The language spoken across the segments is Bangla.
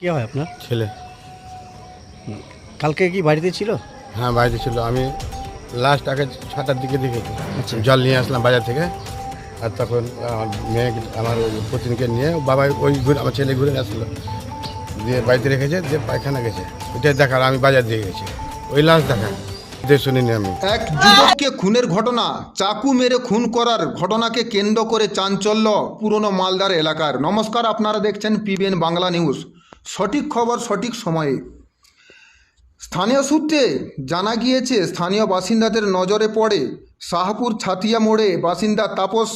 কে হয় আপনার? ছেলে। কালকে কি বাড়িতে ছিল? হ্যাঁ বাড়িতে ছিল। আমি লাস্ট আগে ছটার দিকে দেখেছি। আচ্ছা। জল নিয়ে আসলাম বাজার থেকে। আর তখন আমার মেয়ে আমার পত্নীকে নিয়ে বাবা ওই ঘুরে আমার ছেলে ঘুরে আসলো। দিয়ে বাড়িতে রেখেছে দিয়ে পায়খানা গেছে। ওইটাই দেখার আমি বাজার দিয়ে গেছি। ওই লাস্ট দেখা। শুনিনি আমি। এক যুবককে খুনের ঘটনা চাকু মেরে খুন করার ঘটনাকে কেন্দ্র করে চাঞ্চল্য পুরনো মালদার এলাকার। নমস্কার আপনারা দেখছেন পিবিএন বাংলা নিউজ সঠিক খবর, সঠিক সময়ে। স্থানীয় সূত্রে জানা গিয়েছে, স্থানীয় বাসিন্দাদের নজরে পড়ে শাহপুর ছাতিয়া মোড়ে বাসিন্দা তাপস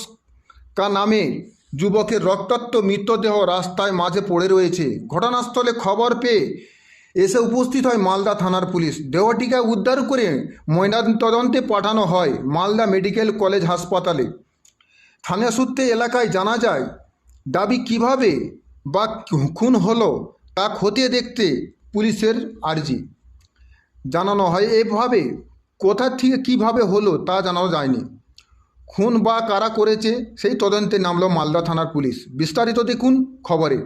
কা নামে যুবকের রক্তাক্ত মৃতদেহ রাস্তায় মাঝে পড়ে রয়েছে। ঘটনাস্থলে খবর পেয়ে এসে উপস্থিত হয় মালদা থানার পুলিশ। দেহটিকে উদ্ধার করে ময়নাতদন্তে তদন্তে পাঠানো হয় মালদা মেডিকেল কলেজ হাসপাতালে। স্থানীয় সূত্রে এলাকায় জানা যায়, দাবি কীভাবে বা খুন হলো তা খতিয়ে দেখতে পুলিশের আর্জি। জানানো হয়, এভাবে কোথা থেকে কীভাবে হলো তা জানানো যায়নি। খুন বা কারা করেছে সেই তদন্তে নামলো মালদা থানার পুলিশ। বিস্তারিত দেখুন খবরে।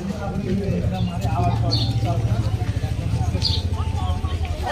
हमारे आवाज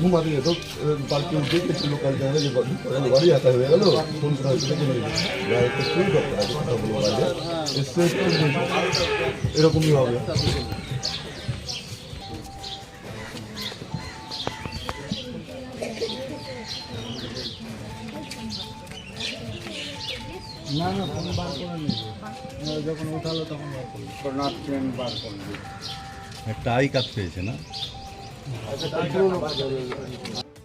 ঘুমাতে যেত বাড়িতে উঠে গেছে লোকাল জায়গায় যে বাড়ি আসা হয়ে গেল ফোন করা হয়েছিল চলে গেছে না না ফোন বার করে নেবে যখন উঠালো তখন বার করল। ট্রেন বার করল। একটা আই কাজ পেয়েছে না?